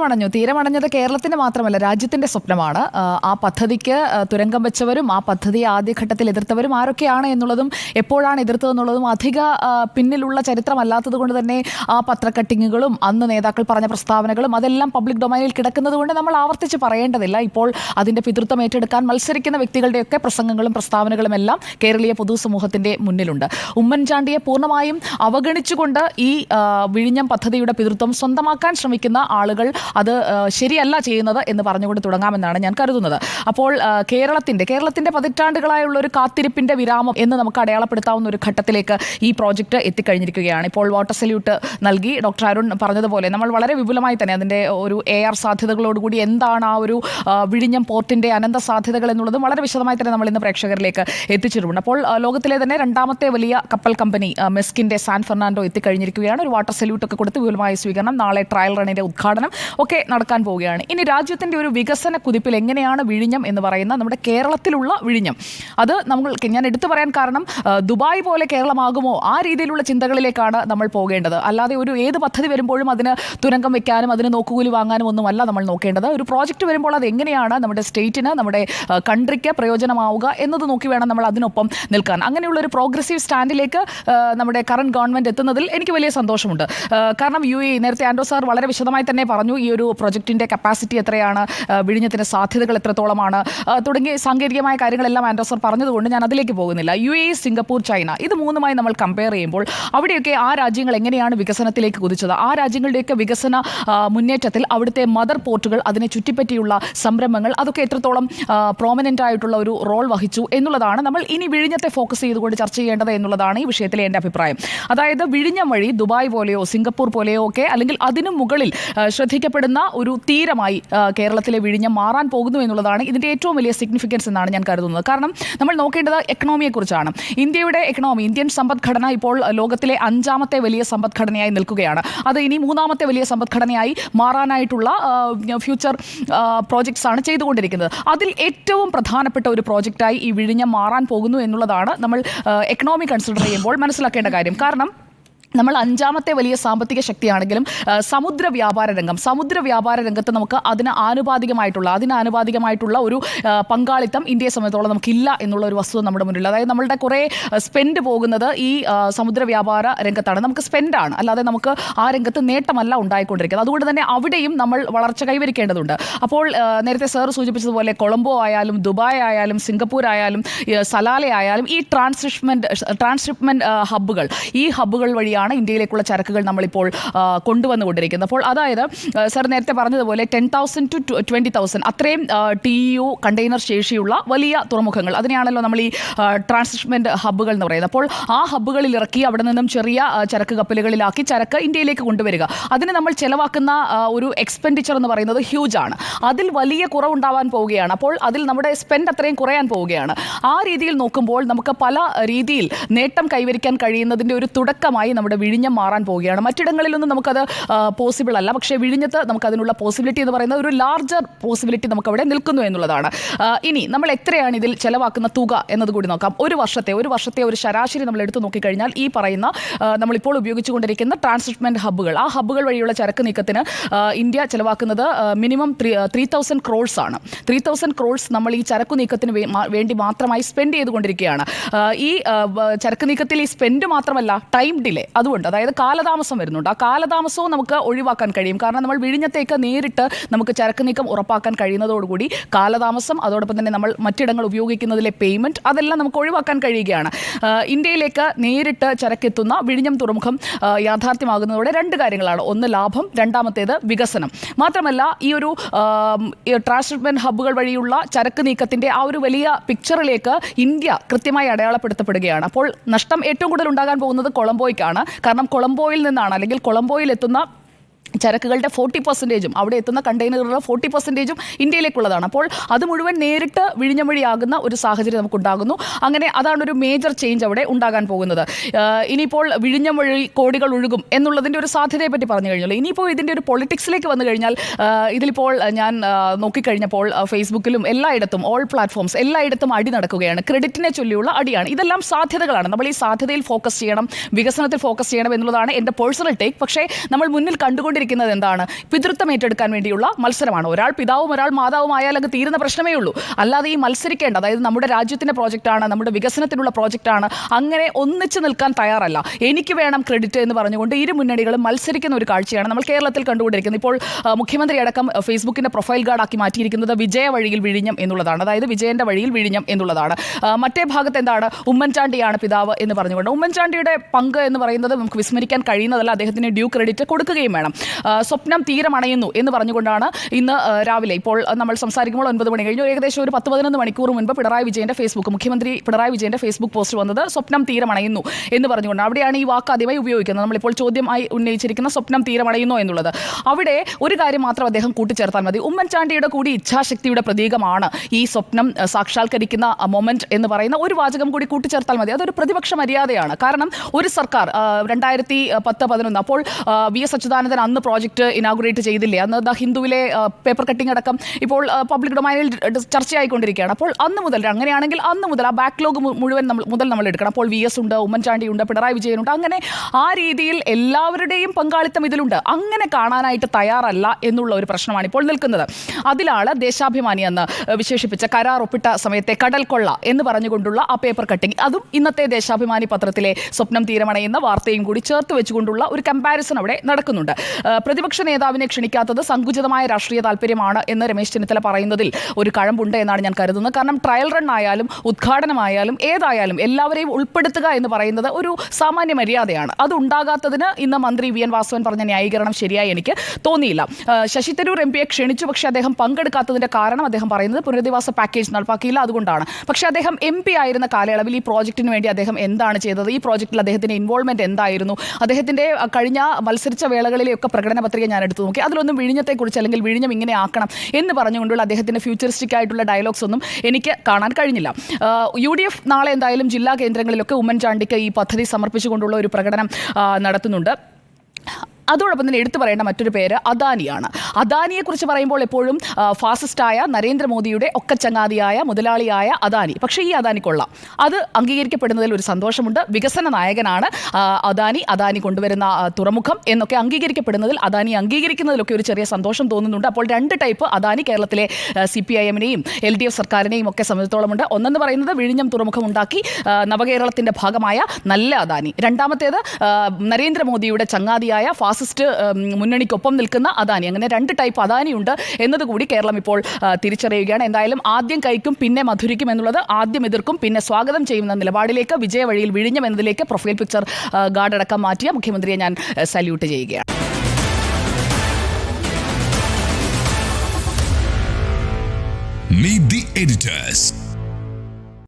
തീരമണഞ്ഞു തീരമണഞ്ഞത് കേരളത്തിന്റെ മാത്രമല്ല രാജ്യത്തിന്റെ സ്വപ്നമാണ്. ആ, പദ്ധതിക്ക് തുരങ്കം വെച്ചവരും ആ പദ്ധതി ആദ്യഘട്ടത്തിൽ എതിർത്തവരും ആരൊക്കെയാണ് എന്നുള്ളതും എപ്പോഴാണ് എതിർത്തതെന്നുള്ളതും അധിക പിന്നിലുള്ള ചരിത്രമല്ലാത്തത് കൊണ്ട് തന്നെ ആ പത്രക്കട്ടിങ്ങുകളും അന്ന് നേതാക്കൾ പറഞ്ഞ പ്രസ്താവനകളും അതെല്ലാം പബ്ലിക് ഡൊമൈനിൽ കിടക്കുന്നത് കൊണ്ട് നമ്മൾ ആവർത്തിച്ച് പറയേണ്ടതില്ല. ഇപ്പോൾ അതിന്റെ പിതൃത്വം ഏറ്റെടുക്കാൻ മത്സരിക്കുന്ന വ്യക്തികളുടെയൊക്കെ പ്രസംഗങ്ങളും പ്രസ്താവനകളും എല്ലാം കേരളീയ പൊതുസമൂഹത്തിന്റെ മുന്നിലുണ്ട്. ഉമ്മൻചാണ്ടിയെ പൂർണമായും അവഗണിച്ചുകൊണ്ട് ഈ വിഴിഞ്ഞം പദ്ധതിയുടെ പിതൃത്വം സ്വന്തമാക്കാൻ ശ്രമിക്കുന്ന ആളുകൾ അത് ശരിയല്ല ചെയ്യുന്നത് എന്ന് പറഞ്ഞുകൊണ്ട് തുടങ്ങാമെന്നാണ് ഞാൻ കരുതുന്നത്. അപ്പോൾ കേരളത്തിന്റെ കേരളത്തിന്റെ പതിറ്റാണ്ടുകളായുള്ള ഒരു കാത്തിരിപ്പിന്റെ വിരാമം എന്ന് നമുക്ക് അടയാളപ്പെടുത്താവുന്ന ഒരു ഘട്ടത്തിലേക്ക് ഈ പ്രോജക്റ്റ് എത്തിക്കഴിഞ്ഞിരിക്കുകയാണ്. ഇപ്പോൾ വാട്ടർ സല്യൂട്ട് നൽകി ഡോക്ടർ അരുൺ പറഞ്ഞതുപോലെ നമ്മൾ വളരെ വിപുലമായി തന്നെ അതിന്റെ ഒരു എ ആർ സാധ്യതകളോടുകൂടി എന്താണ് ആ ഒരു വിഴിഞ്ഞം പോർട്ടിന്റെ അനന്ത സാധ്യതകൾ എന്നുള്ളത് വളരെ വിശദമായി തന്നെ നമ്മൾ ഇന്ന് പ്രേക്ഷകരിലേക്ക് എത്തിച്ചിട്ടുണ്ട്. അപ്പോൾ ലോകത്തിലെ തന്നെ രണ്ടാമത്തെ വലിയ കപ്പൽ കമ്പനി മെസ്കിന്റെ സാൻ ഫെർണാണ്ടോ എത്തിക്കഴിഞ്ഞിരിക്കുകയാണ്. ഒരു വാട്ടർ സല്യൂട്ടൊക്കെ കൊടുത്ത് വിപുലമായ സ്വീകരണം. നാളെ ട്രയൽ റണ്ണിന്റെ ഉദ്ഘാടനം. ഒക്കെ നടക്കാൻ പോവുകയാണ്. ഇനി രാജ്യത്തിന്റെ ഒരു വികസന കുതിപ്പിൽ എങ്ങനെയാണ് വിഴിഞ്ഞം എന്ന് പറയുന്ന നമ്മുടെ കേരളത്തിലുള്ള വിഴിഞ്ഞം. അത് നമ്മൾ ഞാൻ എടുത്തു പറയാൻ കാരണം ദുബായ് പോലെ കേരളമാകുമോ? ആ രീതിയിലുള്ള ചിന്തകളിലേക്കാണ് നമ്മൾ പോകേണ്ടത്. അല്ലാതെ ഒരു ഏത് പദ്ധതി വരുമ്പോഴും അതിന് തുരങ്കം വെക്കാനും അതിന് നോക്കുകൂലി വാങ്ങാനും ഒന്നുമല്ല നമ്മൾ നോക്കേണ്ടത്. ഒരു പ്രോജക്റ്റ് വരുമ്പോൾ അത് എങ്ങനെയാണ് നമ്മുടെ സ്റ്റേറ്റിന് നമ്മുടെ കൺട്രിക്ക് പ്രയോജനമാവുക എന്നത് നോക്കി വേണം നമ്മൾ അതിനൊപ്പം നിൽക്കാൻ. അങ്ങനെയുള്ള ഒരു പ്രോഗ്രസീവ് സ്റ്റാൻഡിലേക്ക് നമ്മുടെ കറണ്ട് ഗവൺമെന്റ് എത്തുന്നതിൽ എനിക്ക് വലിയ സന്തോഷമുണ്ട്. കാരണം യു എ നേരത്തെ ആൻഡോ സാർ വളരെ വിശദമായി തന്നെ പറഞ്ഞു. ഈ ഒരു പ്രൊജക്ടിന്റെ കപ്പാസിറ്റി എത്രയാണ്? വിഴിഞ്ഞത്തിന്റെ സാധ്യതകൾ എത്രത്തോളമാണ്? തുടങ്ങിയ സാങ്കേതികമായ കാര്യങ്ങളെല്ലാം ആൻഡോ സാർ പറഞ്ഞതുകൊണ്ട് ഞാൻ അതിലേക്ക് പോകുന്നില്ല. U A Singapore China. ഇത് മൂന്നുമായി നമ്മൾ കമ്പയർ ചെയ്യുമ്പോൾ അവിടെയൊക്കെ ആ രാജ്യങ്ങൾ എങ്ങനെയാണ് വികസനത്തിലേക്ക് കുതിച്ചത്? ആ രാജ്യങ്ങളുടെയൊക്കെ വികസന മുന്നേറ്റത്തിൽ അവിടുത്തെ മദർ പോർട്ടുകൾ അതിനെ ചുറ്റിപ്പറ്റിയുള്ള സംരംഭങ്ങൾ അതൊക്കെ എത്രത്തോളം പ്രോമിനന്റ് ആയിട്ടുള്ള ഒരു റോൾ വഹിച്ചു എന്നുള്ളതാണ് നമ്മൾ ഇനി വിഴിഞ്ഞത്തെ ഫോക്കസ് ചെയ്തുകൊണ്ട് ചർച്ച ചെയ്യേണ്ടത് എന്നുള്ളതാണ് ഈ വിഷയത്തിലെ എന്റെ അഭിപ്രായം. അതായത് വിഴിഞ്ഞം വഴി ദുബായ് പോലെയോ സിംഗപ്പൂർ പോലെയോ ഒക്കെ അല്ലെങ്കിൽ അതിനു മുകളിൽ ആ, ശ്രദ്ധിക്കപ്പെടുന്ന ഒരു തീരമായി കേരളത്തിലെ വിഴിഞ്ഞം മാറാൻ പോകുന്നു എന്നുള്ളതാണ് ഇതിന്റെ ഏറ്റവും വലിയ സിഗ്നിഫിക്കൻസ് എന്നാണ് ഞാൻ കരുതുന്നത്. കാരണം നമ്മൾ നോക്കേണ്ടത് എക്കണോമിയെക്കുറിച്ചാണ് ഇന്ത്യയുടെ എക്കണോമി ഇന്ത്യൻ സമ്പദ്ഘടന ഇപ്പോൾ ലോകത്തിലെ അഞ്ചാമത്തെ വലിയ സമ്പദ്ഘടനയായി നിൽക്കുകയാണ്. അത് ഇനി മൂന്നാമത്തെ വലിയ സമ്പദ്ഘടനയായി മാറാനായിട്ടുള്ള ഫ്യൂച്ചർ പ്രോജക്ട്സ് ആണ് ചെയ്തുകൊണ്ടിരിക്കുന്നത്. അതിൽ ഏറ്റവും പ്രധാനപ്പെട്ട ഒരു പ്രോജക്റ്റായി ഈ വിഴിഞ്ഞം മാറാൻ പോകുന്നു എന്നുള്ളതാണ് നമ്മൾ എക്കണോമി കൺസിഡർ ചെയ്യുമ്പോൾ മനസ്സിലാക്കേണ്ട കാര്യം. കാരണം നമ്മൾ അഞ്ചാമത്തെ വലിയ സാമ്പത്തിക ശക്തിയാണെങ്കിലും സമുദ്ര വ്യാപാര രംഗം. സമുദ്ര വ്യാപാര രംഗത്ത് നമുക്ക് അതിന് ആനുപാതികമായിട്ടുള്ള അതിന് ആനുപാതികമായിട്ടുള്ള ഒരു പങ്കാളിത്തം ഇന്ത്യയെ സംബന്ധിച്ചോളം നമുക്കില്ല എന്നുള്ള ഒരു വസ്തുത നമ്മുടെ മുന്നിൽ അതായത് നമ്മളുടെ കുറേ സ്പെൻഡ് പോകുന്നത് ഈ സമുദ്ര വ്യാപാര രംഗത്താണ്. നമുക്ക് സ്പെൻഡാണ് അല്ലാതെ നമുക്ക് ആ രംഗത്ത് നേട്ടമല്ല ഉണ്ടായിക്കൊണ്ടിരിക്കുന്നത്. അതുകൊണ്ട് തന്നെ അവിടെയും നമ്മൾ വളർച്ച കൈവരിക്കേണ്ടതുണ്ട്. അപ്പോൾ നേരത്തെ സർ സൂചിപ്പിച്ചതുപോലെ കൊളംബോ ആയാലും ദുബായ് ആയാലും സിംഗപ്പൂർ ആയാലും സലാലയായാലും ഈ ട്രാൻസ്ഷിപ്മെന്റ് ട്രാൻസ്ഷിപ്മെന്റ് ഹബ്ബുകൾ ഈ ഹബ്ബുകൾ വഴിയാണ് ഇന്ത്യയിലേക്കുള്ള ചരക്കുകൾ നമ്മളിപ്പോൾ കൊണ്ടുവന്നുകൊണ്ടിരിക്കുന്നത്. അപ്പോൾ അതായത് സർ നേരത്തെ പറഞ്ഞതുപോലെ ten thousand to twenty thousand അത്രയും ടി യു കണ്ടെയ്നർ ശേഷിയുള്ള വലിയ തുറമുഖങ്ങൾ. അതിനെയാണല്ലോ നമ്മൾ ഈ ട്രാൻസ്മെന്റ് ഹബ്ബുകൾ എന്ന് പറയുന്നത്. അപ്പോൾ ആ ഹബ്ബുകളിൽ ഇറക്കി അവിടെ നിന്നും ചെറിയ ചരക്ക് കപ്പലുകളിലാക്കി ചരക്ക് ഇന്ത്യയിലേക്ക് കൊണ്ടുവരിക. അതിന് നമ്മൾ ചിലവാക്കുന്ന ഒരു എക്സ്പെൻഡിച്ചർ എന്ന് പറയുന്നത് ഹ്യൂജ് ആണ്. അതിൽ വലിയ കുറവുണ്ടാവാൻ പോവുകയാണ്. അപ്പോൾ അതിൽ നമ്മുടെ സ്പെൻഡ് അത്രയും കുറയാൻ പോവുകയാണ്. ആ രീതിയിൽ നോക്കുമ്പോൾ നമുക്ക് പല രീതിയിൽ നേട്ടം കൈവരിക്കാൻ കഴിയുന്നതിന്റെ ഒരു തുടക്കമായി നമ്മുടെ വിഴിഞ്ഞം മാറാൻ പോവുകയാണ്. മറ്റിടങ്ങളിലൊന്നും നമുക്കത് പോസിബിൾ അല്ല. പക്ഷേ വിഴിഞ്ഞത്ത് നമുക്ക് അതിനുള്ള പോസിബിലിറ്റി എന്ന് പറയുന്നത് ഒരു ലാർജർ പോസിബിലിറ്റി നമുക്കവിടെ നിൽക്കുന്നു എന്നുള്ളതാണ്. ഇനി നമ്മൾ എത്രയാണ് ഇതിൽ ചെലവാക്കുന്ന തുക എന്നത് കൂടി നോക്കാം. ഒരു വർഷത്തെ ഒരു വർഷത്തെ ഒരു ശരാശരി നമ്മൾ എടുത്തു നോക്കിക്കഴിഞ്ഞാൽ ഈ പറയുന്ന നമ്മളിപ്പോൾ ഉപയോഗിച്ചുകൊണ്ടിരിക്കുന്ന ട്രാൻസ്മെന്റ് ഹബ്ബുകൾ ആ ഹബ്ബുകൾ വഴിയുള്ള ചരക്ക് നീക്കത്തിന് India ചെലവാക്കുന്നത് minimum three three thousand crores ആണ്. ത്രീ തൗസൻഡ് ക്രോൾസ് നമ്മൾ ഈ ചരക്ക് നീക്കത്തിന് വേണ്ടി മാത്രമായി സ്പെൻഡ് ചെയ്തുകൊണ്ടിരിക്കുകയാണ്. ഈ ചരക്ക് നീക്കത്തിൽ ഈ സ്പെൻഡ് മാത്രമല്ല ടൈം ഡിലേ അതുകൊണ്ട് അതായത് കാലതാമസം വരുന്നുണ്ട്. ആ കാലതാമസവും നമുക്ക് ഒഴിവാക്കാൻ കഴിയും. കാരണം നമ്മൾ വിഴിഞ്ഞത്തേക്ക് നേരിട്ട് നമുക്ക് ചരക്ക് നീക്കം ഉറപ്പാക്കാൻ കഴിയുന്നതോടുകൂടി കാലതാമസം അതോടൊപ്പം തന്നെ നമ്മൾ മറ്റിടങ്ങൾ ഉപയോഗിക്കുന്നതിലെ പേയ്മെന്റ് അതെല്ലാം നമുക്ക് ഒഴിവാക്കാൻ കഴിയുകയാണ്. ഇന്ത്യയിലേക്ക് നേരിട്ട് ചരക്കെത്തുന്ന വിഴിഞ്ഞം തുറമുഖം യാഥാർത്ഥ്യമാകുന്നതോടെ രണ്ട് കാര്യങ്ങളാണ്. ഒന്ന് ലാഭം രണ്ടാമത്തേത് വികസനം. മാത്രമല്ല ഈ ഒരു ട്രാൻസ്ഷിപ്മെന്റ് ഹബ്ബുകൾ വഴിയുള്ള ചരക്ക് നീക്കത്തിന്റെ ആ ഒരു വലിയ പിക്ചറിലേക്ക് ഇന്ത്യ കൃത്യമായി അടയാളപ്പെടുത്തപ്പെടുകയാണ്. അപ്പോൾ നഷ്ടം ഏറ്റവും കൂടുതൽ ഉണ്ടാകാൻ പോകുന്നത് കൊളംബോയ്ക്കാണ്. കാരണം കൊളംബോയിൽ നിന്നാണ് അല്ലെങ്കിൽ കൊളംബോയിൽ എത്തുന്ന ചരക്കുകളുടെ ഫോർട്ടി പെർസെന്റേജും അവിടെ എത്തുന്ന കണ്ടെയ്നറുകളുടെ ഫോർട്ടി പെർസെന്റേജും ഇന്ത്യയിലേക്കുള്ളതാണ്. അപ്പോൾ അത് മുഴുവൻ നേരിട്ട് വിഴിഞ്ഞം വഴിയാകുന്ന ഒരു സാഹചര്യം നമുക്കുണ്ടാകുന്നു. അങ്ങനെ അതാണ് ഒരു മേജർ ചേഞ്ച് അവിടെ ഉണ്ടാകാൻ പോകുന്നത്. ഇനിയിപ്പോൾ വിഴിഞ്ഞം വഴി കോടികൾ ഒഴുകും എന്നുള്ളതിന്റെ ഒരു സാധ്യതയെ പറ്റി പറഞ്ഞു കഴിഞ്ഞല്ലോ. ഇനിയിപ്പോൾ ഇതിന്റെ ഒരു പൊളിറ്റിക്സിലേക്ക് വന്നു കഴിഞ്ഞാൽ ഇതിലിപ്പോൾ ഞാൻ നോക്കിക്കഴിഞ്ഞപ്പോൾ ഫേസ്ബുക്കിലും എല്ലായിടത്തും ഓൾ പ്ലാറ്റ്ഫോംസ് എല്ലായിടത്തും അടി നടക്കുകയാണ്. ക്രെഡിറ്റിനെ ചൊല്ലിയുള്ള അടിയാണ്. ഇതെല്ലാം സാധ്യതകളാണ്. നമ്മൾ ഈ സാധ്യതയിൽ ഫോക്കസ് ചെയ്യണം വികസനത്തിൽ ഫോക്കസ് ചെയ്യണം എന്നുള്ളതാണ് എന്റെ പേഴ്സണൽ ടേക്ക് പക്ഷേ നമ്മൾ മുന്നിൽ കണ്ടുകൊണ്ടിരിക്കുന്ന കണ്ടുകൊണ്ടിരിക്കുന്നത് എന്താണ്? പിതൃത്വം ഏറ്റെടുക്കാൻ വേണ്ടിയുള്ള മത്സരമാണ്. ഒരാൾ പിതാവും ഒരാൾ മാതാവും ആയാൽ അങ്ങ് തീരുന്ന പ്രശ്നമേ ഉള്ളൂ. അല്ലാതെ ഈ മത്സരിക്കേണ്ട അതായത് നമ്മുടെ രാജ്യത്തിന്റെ പ്രോജക്റ്റാണ് നമ്മുടെ വികസനത്തിനുള്ള പ്രോജക്റ്റാണ് അങ്ങനെ ഒന്നിച്ച് നിൽക്കാൻ തയ്യാറല്ല. എനിക്ക് വേണം ക്രെഡിറ്റ് എന്ന് പറഞ്ഞുകൊണ്ട് ഇരു മുന്നണികളും മത്സരിക്കുന്ന ഒരു കാഴ്ചയാണ് നമ്മൾ കേരളത്തിൽ കണ്ടുകൊണ്ടിരിക്കുന്നത്. ഇപ്പോൾ മുഖ്യമന്ത്രി അടക്കം ഫേസ്ബുക്കിന്റെ പ്രൊഫൈൽ ഗാർഡാക്കി മാറ്റിയിരിക്കുന്നത് വിജയ വഴിയിൽ വിഴിഞ്ഞം എന്നുള്ളതാണ്. അതായത് വിജയന്റെ വഴിയിൽ വിഴിഞ്ഞം എന്നുള്ളതാണ്. മറ്റേ ഭാഗത്ത് എന്താണ്? ഉമ്മൻചാണ്ടിയാണ് പിതാവ് എന്ന് പറഞ്ഞുകൊണ്ട്. ഉമ്മൻചാണ്ടിയുടെ പങ്ക് എന്ന് പറയുന്നത് നമുക്ക് വിസ്മരിക്കാൻ കഴിയുന്നതല്ല. അദ്ദേഹത്തിന് ഡ്യൂ ക്രെഡിറ്റ് കൊടുക്കുകയും വേണം. സ്വപ്നം തീരമണയുന്നു എന്ന് പറഞ്ഞുകൊണ്ടാണ് ഇന്ന് രാവിലെ ഇപ്പോൾ നമ്മൾ സംസാരിക്കുമ്പോൾ ഒൻപത് മണി കഴിഞ്ഞു. ഏകദേശം ഒരു പത്ത് പതിനൊന്ന് മണിക്കൂർ മുൻപ് പിണറായി വിജയന്റെ ഫേസ്ബുക്ക് മുഖ്യമന്ത്രി പിണറായി വിജയന്റെ ഫേസ്ബുക്ക് പോസ്റ്റ് വന്നത് സ്വപ്നം തീരമണയുന്നു എന്ന് പറഞ്ഞുകൊണ്ട് അവിടെയാണ് ഈ വാക്ക് ആദ്യമായി ഉപയോഗിക്കുന്നത്. നമ്മളിപ്പോൾ ചോദ്യമായി ഉന്നയിച്ചിരിക്കുന്ന സ്വപ്നം തീരമണയുന്നു എന്നുള്ളത്. അവിടെ ഒരു കാര്യം മാത്രം അദ്ദേഹം കൂട്ടിച്ചേർത്താൽ മതി. ഉമ്മൻചാണ്ടിയുടെ കൂടി ഇച്ഛാശക്തിയുടെ പ്രതീകമാണ് ഈ സ്വപ്നം സാക്ഷാത്കരിക്കുന്ന മൊമെന്റ് എന്ന് പറയുന്ന ഒരു വാചകം കൂടി കൂട്ടിച്ചേർത്താൽ മതി. അതൊരു പ്രതിപക്ഷ മര്യാദയാണ്. കാരണം ഒരു സർക്കാർ രണ്ടായിരത്തി പത്ത് പതിനൊന്ന് അപ്പോൾ വി എസ് അച്യുതാനന്ദൻ അന്ന് പ്രോജക്റ്റ് ഇനാഗുറേറ്റ് ചെയ്തില്ലേ? അന്ന് ദ ഹിന്ദുവിലെ പേപ്പർ കട്ടിംഗ് അടക്കം ഇപ്പോൾ പബ്ലിക് ഡൊമൈനിൽ ചർച്ചയായിക്കൊണ്ടിരിക്കുകയാണ്. അപ്പോൾ അന്ന് മുതൽ അങ്ങനെയാണെങ്കിൽ അന്ന് മുതൽ ആ ബാക്ക്ലോഗ് മുഴുവൻ നമ്മൾ മുതൽ നമ്മൾ എടുക്കണം. അപ്പോൾ വി എസ് ഉണ്ട് ഉമ്മൻചാണ്ടി ഉണ്ട് പിണറായി വിജയനുണ്ട് അങ്ങനെ ആ രീതിയിൽ എല്ലാവരുടെയും പങ്കാളിത്തം ഇതിലുണ്ട്. അങ്ങനെ കാണാനായിട്ട് തയ്യാറല്ല എന്നുള്ള ഒരു പ്രശ്നമാണ് ഇപ്പോൾ നിൽക്കുന്നത്. അതിലാണ് ദേശാഭിമാനി എന്ന് വിശേഷിപ്പിച്ച കരാർ ഒപ്പിട്ട സമയത്തെ കടൽ കൊള്ള എന്ന് പറഞ്ഞുകൊണ്ടുള്ള ആ പേപ്പർ കട്ടിംഗ് അതും ഇന്നത്തെ ദേശാഭിമാനി പത്രത്തിലെ സ്വപ്നം തീരമണയുന്ന വാർത്തയും കൂടി ചേർത്ത് വെച്ചുകൊണ്ടുള്ള ഒരു കമ്പാരിസൺ അവിടെ നടക്കുന്നുണ്ട്. പ്രതിപക്ഷ നേതാവിനെ ക്ഷണിക്കാത്തത് സങ്കുചിതമായ രാഷ്ട്രീയ താല്പര്യമാണ് എന്ന് രമേശ് ചെന്നിത്തല പറയുന്നതിൽ ഒരു കഴമ്പുണ്ട് എന്നാണ് ഞാൻ കരുതുന്നത്. കാരണം ട്രയൽ റൺ ആയാലും ഉദ്ഘാടനമായാലും ഏതായാലും എല്ലാവരെയും ഉൾപ്പെടുത്തുക എന്ന് പറയുന്നത് ഒരു സാമാന്യ മര്യാദയാണ്. അത് ഉണ്ടാകാത്തതിന് ഇന്ന് മന്ത്രി വി എൻ വാസവൻ പറഞ്ഞ ന്യായീകരണം ശരിയായി എനിക്ക് തോന്നിയില്ല. ശശി തരൂർ എം പിയെ ക്ഷണിച്ചു പക്ഷേ അദ്ദേഹം പങ്കെടുക്കാത്തതിന്റെ കാരണം അദ്ദേഹം പറയുന്നത് പുനരധിവാസ പാക്കേജ് നടപ്പാക്കിയില്ല അതുകൊണ്ടാണ്. പക്ഷേ അദ്ദേഹം എം പി ആയിരുന്ന കാലയളവിൽ ഈ പ്രോജക്റ്റിന് വേണ്ടി അദ്ദേഹം എന്താണ് ചെയ്തത്? ഈ പ്രോജക്റ്റിൽ അദ്ദേഹത്തിന്റെ ഇൻവോൾവ്മെന്റ് എന്തായിരുന്നു? അദ്ദേഹത്തിന്റെ കഴിഞ്ഞ മത്സരിച്ച വേളകളിലെയൊക്കെ പ്രകടന പത്രിക ഞാൻ എടുത്തു നോക്കി. അതിലൊന്നും വിഴിഞ്ഞത്തെക്കുറിച്ച് അല്ലെങ്കിൽ വിഴിഞ്ഞം ഇങ്ങനെ ആക്കണം എന്ന് പറഞ്ഞുകൊണ്ടുള്ള അദ്ദേഹത്തിന്റെ ഫ്യൂച്ചറിസ്റ്റിക് ആയിട്ടുള്ള ഡയലോഗ്സ് ഒന്നും എനിക്ക് കാണാൻ കഴിഞ്ഞില്ല. യു ഡി എഫ് നാളെ എന്തായാലും ജില്ലാ കേന്ദ്രങ്ങളിലൊക്കെ ഉമ്മൻചാണ്ടിക്ക് ഈ പദ്ധതി സമർപ്പിച്ചുകൊണ്ടുള്ള ഒരു പ്രകടനം നടത്തുന്നുണ്ട്. അതോടൊപ്പം തന്നെ എടുത്തു പറയേണ്ട മറ്റൊരു പേര് അദാനിയാണ്. കുറിച്ച് പറയുമ്പോൾ എപ്പോഴും ഫാസിസ്റ്റായ നരേന്ദ്രമോദിയുടെ ഒക്കെ ചങ്ങാതിയായ മുതലാളിയായ അദാനി. പക്ഷേ ഈ അദാനി കൊള്ളാം. അത് അംഗീകരിക്കപ്പെടുന്നതിൽ ഒരു സന്തോഷമുണ്ട്. വികസന നായകനാണ് അദാനി. അദാനി കൊണ്ടുവരുന്ന തുറമുഖം എന്നൊക്കെ അംഗീകരിക്കപ്പെടുന്നതിൽ അദാനി അംഗീകരിക്കുന്നതിലൊക്കെ ഒരു ചെറിയ സന്തോഷം തോന്നുന്നുണ്ട്. അപ്പോൾ രണ്ട് ടൈപ്പ് അദാനി കേരളത്തിലെ സി പി ഐ എമ്മിനെയും എൽ ഡി എഫ് സർക്കാരിനെയും ഒക്കെ സംബന്ധിച്ചോളമുണ്ട്. ഒന്നെന്ന് പറയുന്നത് വിഴിഞ്ഞം തുറമുഖം ഉണ്ടാക്കി നവകേരളത്തിന്റെ ഭാഗമായ നല്ല അദാനി. രണ്ടാമത്തേത് നരേന്ദ്രമോദിയുടെ ചങ്ങാതിയായ ഫാസിസ്റ്റ് ഉം, മുന്നണിക്കൊപ്പം നിൽക്കുന്ന അദാനി. അങ്ങനെ രണ്ട് ടൈപ്പ് അദാനിയുണ്ട് എന്നതുകൂടി കേരളം ഇപ്പോൾ തിരിച്ചറിയുകയാണ്. എന്തായാലും ആദ്യം കൈക്കും പിന്നെ മധുരിക്കും എന്നുള്ളത് ആദ്യം എതിർക്കും പിന്നെ സ്വാഗതം ചെയ്യുന്ന നിലപാടിലേക്ക് വിജയവഴിയിൽ വിഴിഞ്ഞം എന്നതിലേക്ക് പ്രൊഫൈൽ പിക്ചർ ഗാർഡ് അടക്കം മാറ്റിയ മുഖ്യമന്ത്രിയെ ഞാൻ സല്യൂട്ട് ചെയ്യുകയാണ്. Meet the editors.